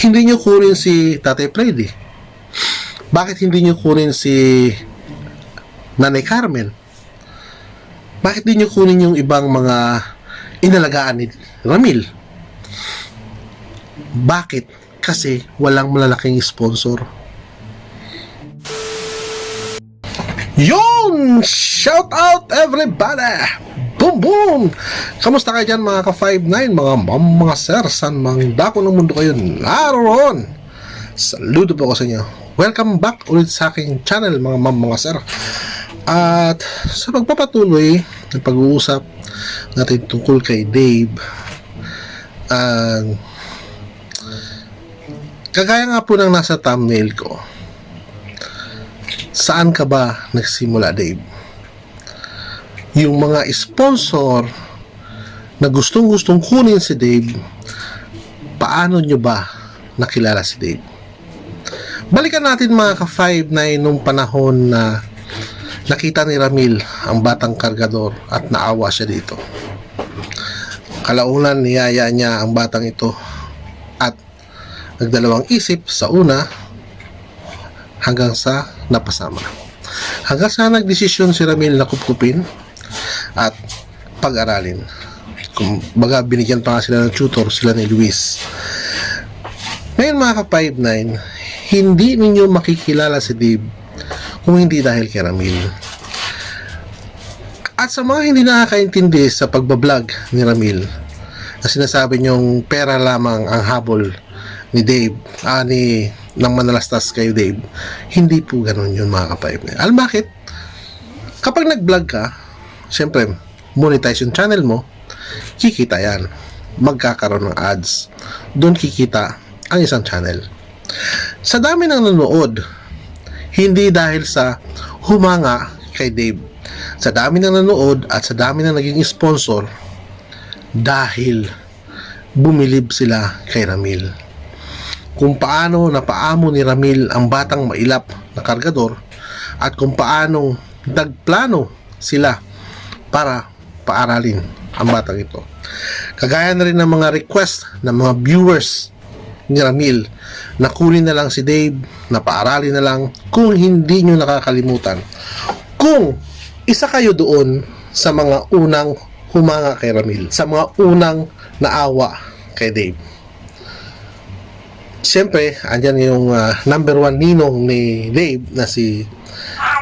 hindi nyo kunin si Tatay Freddy? Bakit hindi nyo kunin si Nanay Carmen? Bakit di nyo kunin yung ibang mga inalagaan ni Ramil? Bakit? Kasi walang malalaking sponsor. Yun! Shout out everybody! Boom boom! Kamusta kayo dyan mga ka-59, mga mam, mga sir, saan mang dako ng mundo kayo naroon? Saludo po ako sa inyo. Welcome back ulit sa aking channel mga mam, mga sir. At sa pagpapatuloy ng pag-uusap natin tungkol kay Dave, ang kagaya nga po ng nasa thumbnail ko, saan ka ba nagsimula, Dave? Yung mga sponsor na gustong-gustong kunin si Dave, paano nyo ba nakilala si Dave? Balikan natin mga ka-5 nung panahon na nakita ni Ramil ang batang kargador at naawa siya dito. Kalaunan niyaya niya ang batang ito at nagdalawang isip sa una hanggang sa napasama. Hanggang sa nagdesisyon si Ramil na kupkupin at pag-aralin. Kung baga binigyan pa nga sila ng tutor sila ni Luis. Ngayon mga ka-59, hindi ninyo makikilala si Dave kung hindi dahil kay Ramil. At sa mga hindi nakakaintindi sa pagbablog ni Ramil, na sinasabi niyong pera lamang ang habol ni Dave, ah, ni ng manalastas kayo Dave, hindi po ganun yun mga ka-59. Alam bakit? Kapag nag-vlog ka, syempre, monetize yung channel mo, kikita yan. Magkakaroon ng ads. Doon kikita ang isang channel. Sa dami ng nanonood, hindi dahil sa humanga kay Dave. Sa dami ng nanonood at sa dami ng naging sponsor, dahil bumilib sila kay Ramil. Kung paano napaamo ni Ramil ang batang mailap na kargador at kung paanong nagplano sila para paaralin ang batang ito. Kagaya na rin ng mga request ng mga viewers ni Ramil na kunin na lang si Dave, na paaralin na lang kung hindi nyo nakakalimutan. Kung isa kayo doon sa mga unang humanga kay Ramil, sa mga unang naawa kay Dave. Siyempre, andyan yung ah, number one ninong ni Dave na si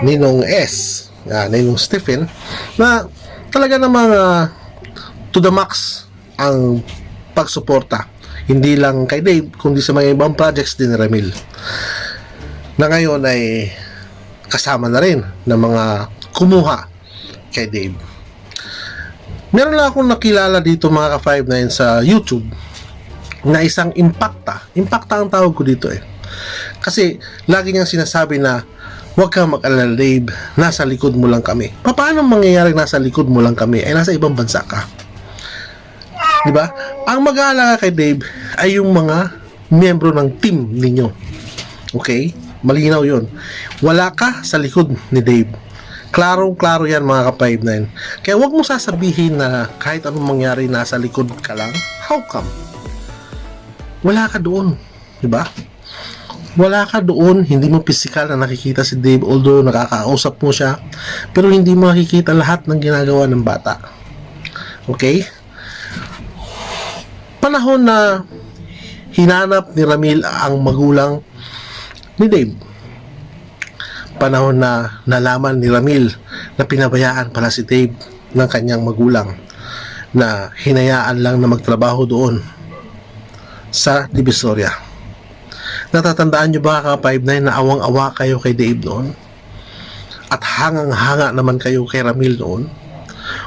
Ninong S, ah, Ninong Stephen, na talaga namang ah, to the max ang pagsuporta. Hindi lang kay Dave, kundi sa mga ibang projects din ni Ramil. Na ngayon ay kasama na rin ng mga kumuha kay Dave. Meron lang akong nakilala dito mga ka-59 sa YouTube na isang impacta. Impacta ang tawag ko dito eh. Kasi lagi niyang sinasabi na huwag kang mag-alala Dave, nasa likod mo lang kami. Pa- Paano mangyayari nasa likod mo lang kami? Ay nasa ibang bansa ka. Di ba? Ang mag-aalala kay Dave ay yung mga miyembro ng team ninyo. Okay? Malinaw yun. Wala ka sa likod ni Dave. Klarong-klaro yan mga ka-59. Kaya huwag mo sasabihin na kahit anong mangyari nasa likod ka lang. How come? Wala ka doon. Di ba? Wala ka doon, hindi mo physical na nakikita si Dave although nakakausap mo siya pero hindi mo nakikita lahat ng ginagawa ng bata. Okay? Panahon na hinanap ni Ramil ang magulang ni Dave. Panahon na nalaman ni Ramil na pinabayaan pala si Dave ng kanyang magulang na hinayaan lang na magtrabaho doon sa Divisoria. Natatandaan nyo ba ka 5'9 na awang-awa kayo kay Dave noon? At hangang-hanga naman kayo kay Ramil noon?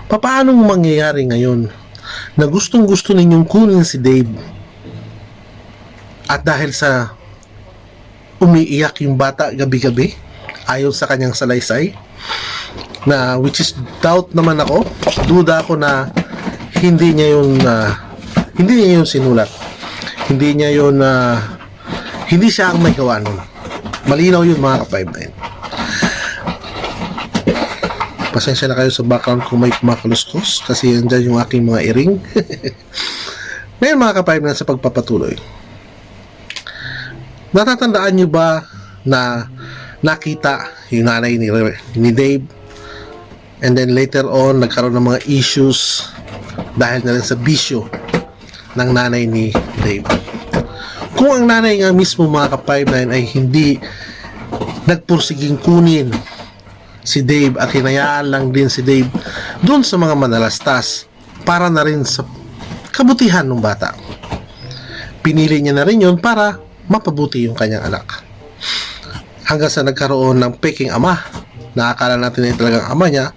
Paano mangyayari ngayon na gustong gusto ninyong kunin si Dave at dahil sa umiiyak yung bata gabi-gabi ayon sa kanyang salaysay na which is doubt naman ako duda ako na hindi niya yun ah, hindi niya yun sinulat hindi niya yun na hindi siya ang may gawa nun. Malinaw yun mga ka-59 pasensya na kayo sa background kung may kumakaluskos kasi andyan yung aking mga iring ngayon mga ka-59 sa pagpapatuloy. Natatandaan nyo ba na nakita yung nanay ni, ni Dave? And then later on nagkaroon ng mga issues dahil na rin sa bisyo ng nanay ni Dave. Kung ang nanay nga mismo mga ka-5-9 ay hindi nagpursiging kunin si Dave at hinayaan lang din si Dave doon sa mga manalastas para na rin sa kabutihan ng bata. Pinili niya na rin yun para mapabuti yung kanyang anak. Hanggang sa nagkaroon ng peking ama na akala natin ay talagang ama niya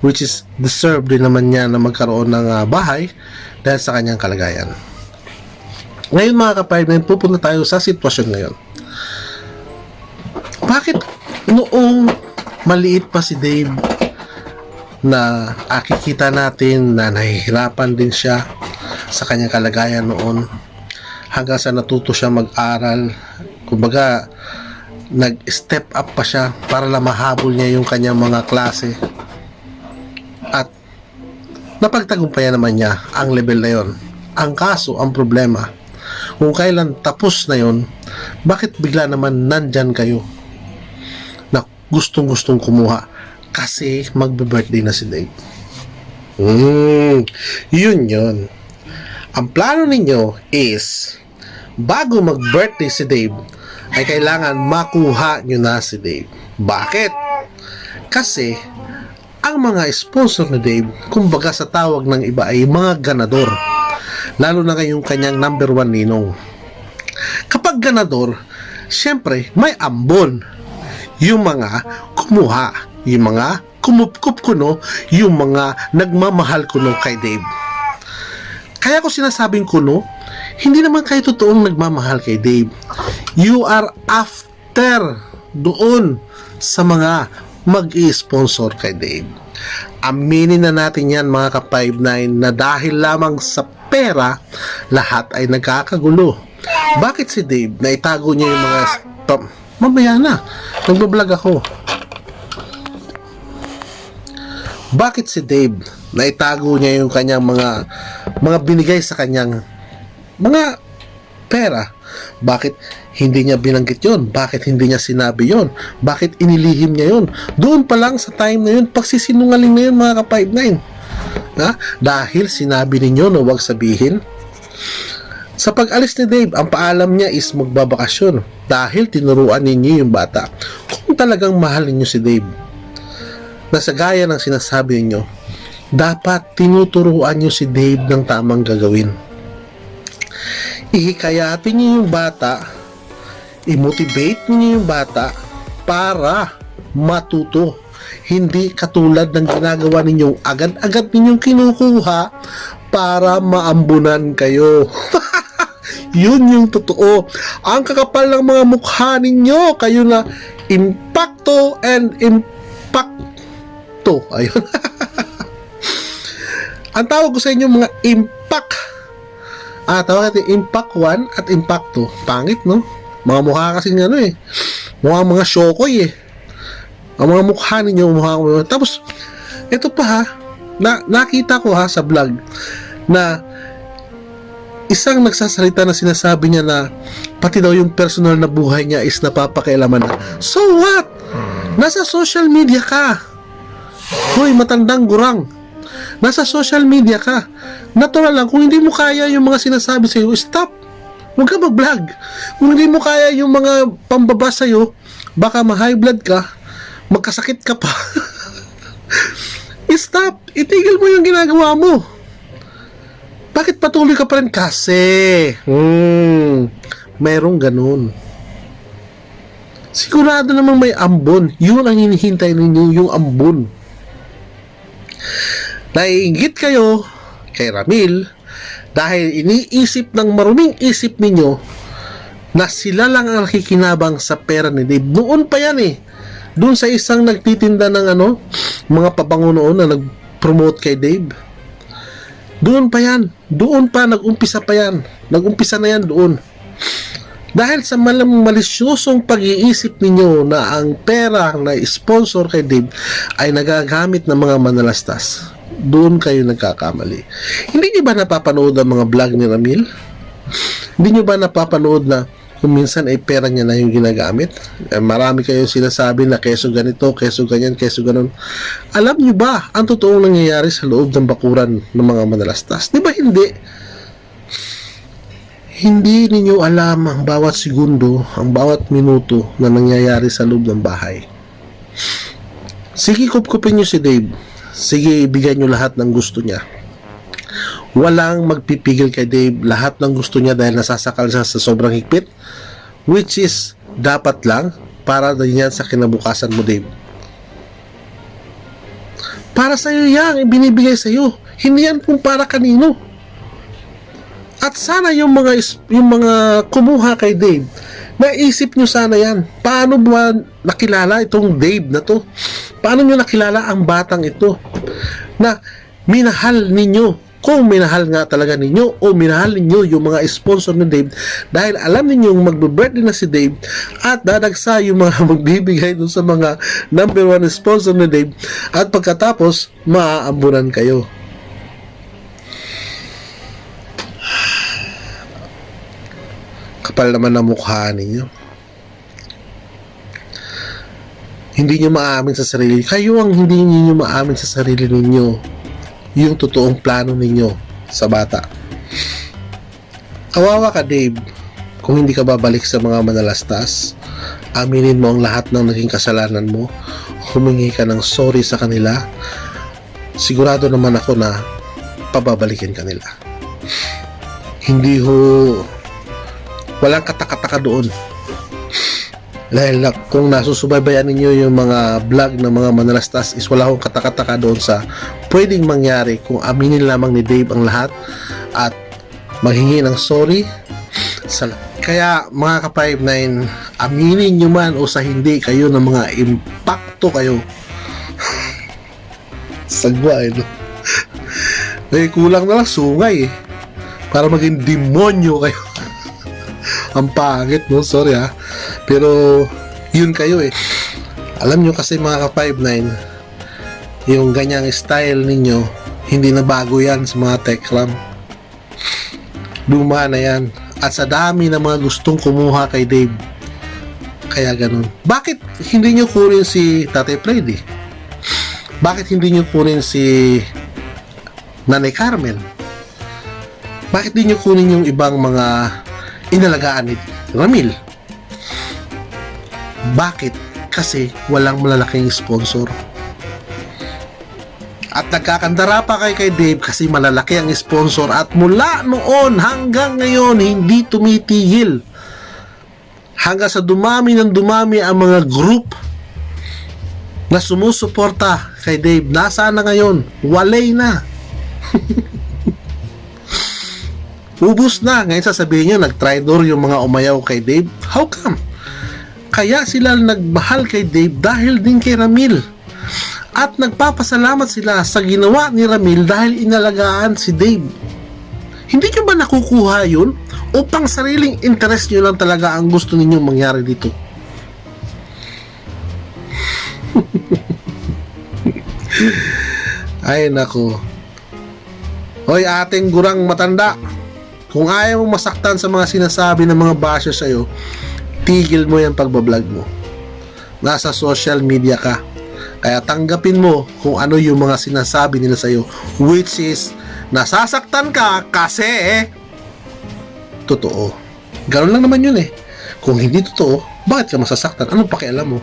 which is deserved din naman niya na magkaroon ng ah, bahay dahil sa kanyang kalagayan. Ngayon mga ka-5-9, pupunta tayo sa sitwasyon ngayon. Bakit noong maliit pa si Dave na akikita natin na nahihirapan din siya sa kanyang kalagayan noon hanggang sa natuto siya mag-aral kumbaga nag-step up pa siya para lang mahabol niya yung kanyang mga klase at napagtagumpayan naman niya ang level na yon ang kaso, ang problema kung kailan tapos na yon bakit bigla naman nandyan kayo na gustong gustong kumuha kasi magbe-birthday na si Dave Hmm, yun yun. Ang plano ninyo is, bago mag-birthday si Dave, ay kailangan makuha nyo na si Dave. Bakit? Kasi, ang mga sponsor ni Dave, kumbaga sa tawag ng iba ay mga ganador. Lalo na ngayong kanyang number one ninong. Kapag ganador, syempre may ambon. Yung mga kumuha, yung mga kumupkup kuno, yung mga nagmamahal kuno kay Dave. Kaya ko sinasabing kuno, hindi naman kayo totoong nagmamahal kay Dave. You are after doon sa mga mag-i-sponsor kay Dave. Aminin na natin yan mga ka-59 na dahil lamang sa pera, lahat ay nagkakagulo. Bakit si Dave na itago niya yung mga... Pa- mamaya na, nagbablog ako. Bakit si Dave na itago niya yung kanyang mga mga binigay sa kanyang mga pera? Bakit hindi niya binanggit yon? Bakit hindi niya sinabi yon? Bakit inilihim niya yon? Doon pa lang sa time na yun, pagsisinungaling na yun mga ka-59. Ha? Dahil sinabi ninyo na huwag sabihin. Sa pag-alis ni Dave, ang paalam niya is magbabakasyon dahil tinuruan ninyo yung bata. Kung talagang mahal ninyo si Dave, na sa gaya ng sinasabi ninyo, dapat tinuturuan nyo si Dave ng tamang gagawin. Ihikayatin nyo yung bata, i-motivate nyo yung bata para matuto. Hindi katulad ng ginagawa ninyong agad-agad ninyong kinukuha para maambunan kayo. Yun yung totoo. Ang kakapal ng mga mukha ninyo, kayo na impacto and impacto. Ayun. Ang tawag ko sa inyo mga impact. Ah, tawag natin impact 1 at impact 2. Pangit, no? Mga mukha kasi ano eh. Mukha mga shokoy eh. Ang mga mukha ninyo, mukha ko. Tapos, ito pa ha, na, nakita ko ha sa vlog na isang nagsasalita na sinasabi niya na pati daw yung personal na buhay niya is napapakailaman na. So what? Nasa social media ka. Hoy, matandang gurang. Nasa social media ka. Natural lang, kung hindi mo kaya yung mga sinasabi sa'yo, stop. Huwag ka mag-vlog. Kung hindi mo kaya yung mga pambaba sa'yo, baka ma-high blood ka, magkasakit ka pa. stop. Itigil mo yung ginagawa mo. Bakit patuloy ka pa rin? Kasi, hmm, merong ganun. Sigurado namang may ambon. Yun ang hinihintay ninyo, yung ambon. Naiingit kayo kay Ramil dahil iniisip ng maruming isip ninyo na sila lang ang nakikinabang sa pera ni Dave. Noon pa yan eh. Doon sa isang nagtitinda ng ano, mga pabango noon na nag-promote kay Dave. Doon pa yan. Doon pa, nag-umpisa pa yan. Nag-umpisa na yan doon. Dahil sa malam malisyosong pag-iisip ninyo na ang pera na sponsor kay Dave ay nagagamit ng mga manalastas, doon kayo nagkakamali. Hindi niyo ba napapanood ang mga vlog ni Ramil? Hindi niyo ba napapanood na kung minsan ay pera niya na yung ginagamit. Eh, marami kayong sinasabi na keso ganito, keso ganyan, keso ganon. Alam niyo ba ang totoong nangyayari sa loob ng bakuran ng mga manalastas? Di ba hindi? Hindi ninyo alam ang bawat segundo, ang bawat minuto na nangyayari sa loob ng bahay. Sige, kupkupin niyo si Dave. Sige, ibigay niyo lahat ng gusto niya. Walang magpipigil kay Dave. Lahat ng gusto niya dahil nasasakal siya sa sobrang higpit. Which is, dapat lang para din yan sa kinabukasan mo, Dave. Para sa iyo yan, ibinibigay sa iyo. Hindi yan kung para kanino. At sana yung mga yung mga kumuha kay Dave, naisip nyo sana yan. Paano ba nakilala itong Dave na to? Paano nyo nakilala ang batang ito? Na minahal ninyo kung minahal nga talaga ninyo o minahal ninyo yung mga sponsor ni Dave dahil alam ninyo magbe-birthday na si Dave at dadagsa yung mga magbibigay dun sa mga number one sponsor ni Dave at pagkatapos maaambunan kayo. kapal naman ang mukha ninyo. Hindi nyo maamin sa sarili. Kayo ang hindi ninyo maamin sa sarili ninyo yung totoong plano ninyo sa bata. Kawawa ka, Dave, kung hindi ka babalik sa mga manalastas. Aminin mo ang lahat ng naging kasalanan mo. Humingi ka ng sorry sa kanila. Sigurado naman ako na pababalikin ka nila. Hindi ho walang katakataka doon. Dahil na, kung nasusubaybayan ninyo yung mga vlog ng mga manalastas is wala akong katakataka doon sa pwedeng mangyari kung aminin lamang ni Dave ang lahat at maghingi ng sorry sa kaya mga ka-59 aminin nyo man o sa hindi kayo ng mga impacto kayo. Sagwa eh no? eh kulang na lang sungay eh. Para maging demonyo kayo. Ang pangit no? Sorry ha pero yun kayo eh. Alam nyo kasi mga ka-59 yung ganyang style ninyo hindi na bago yan sa mga techram luma na yan. At sa dami ng mga gustong kumuha kay Dave kaya ganun. Bakit hindi nyo kunin si Tatay Freddy bakit hindi nyo kunin si Nanay Carmen? Bakit di nyo kunin yung ibang mga inalagaan ni Ramil. Bakit? Kasi walang malalaking sponsor. At nagkakandara pa kay kay Dave kasi malalaki ang sponsor at mula noon hanggang ngayon hindi tumitigil. Hanggang sa dumami ng dumami ang mga group na sumusuporta kay Dave. Nasaan na ngayon? Walay na. Ubus na. Ngayon sasabihin nyo, nag-traitor yung mga umayaw kay Dave. How come? Kaya sila nagmahal kay Dave dahil din kay Ramil. At nagpapasalamat sila sa ginawa ni Ramil dahil inalagaan si Dave. Hindi nyo ba nakukuha yun? O pang sariling interest nyo lang talaga ang gusto ninyong mangyari dito? Ay nako. Hoy ating gurang matanda. Kung ayaw mo masaktan sa mga sinasabi ng mga basher sa'yo, tigil mo yung pagbablog mo. Nasa social media ka. Kaya tanggapin mo kung ano yung mga sinasabi nila sa'yo. Which is, nasasaktan ka kasi eh, totoo. Ganun lang naman yun eh. Kung hindi totoo, bakit ka masasaktan? Anong pakialam mo?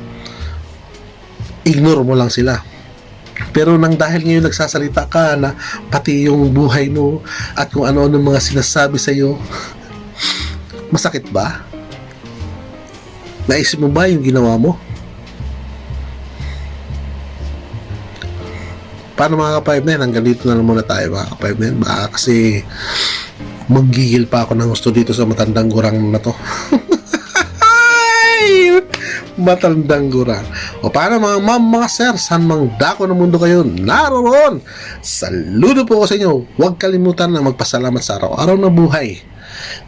Ignore mo lang sila. Pero nang dahil ngayon nagsasalita ka na pati yung buhay mo at kung ano-ano mga sinasabi sa iyo, masakit ba? Naisip mo ba yung ginawa mo? Paano mga ka-5 na Hanggang dito na lang muna tayo mga ka-5 na Baka kasi manggigil pa ako ng gusto dito sa matandang gurang na to. Matandang gurang. O paano mga ma'am, mga sir, saan mang dako ng mundo kayo naroon? Saludo po ko sa inyo. Huwag kalimutan na magpasalamat sa araw-araw na buhay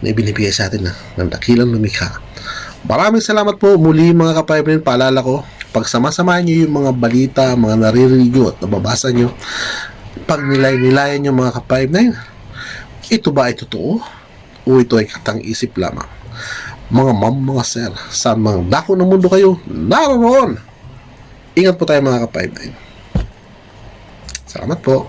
na ibinibigay sa atin ng dakilang lumikha. Maraming salamat po muli mga kapaypin. Paalala ko, pag sama-samahan nyo yung mga balita, mga naririnig nyo at nababasa nyo, pag nilay-nilayan nyo mga kapaypin, ito ba ay totoo? O ito ay katang isip lamang? mga ma'am, mga sir, sa mga dako ng mundo kayo naroon. Ingat po tayo mga ka-5 Salamat po.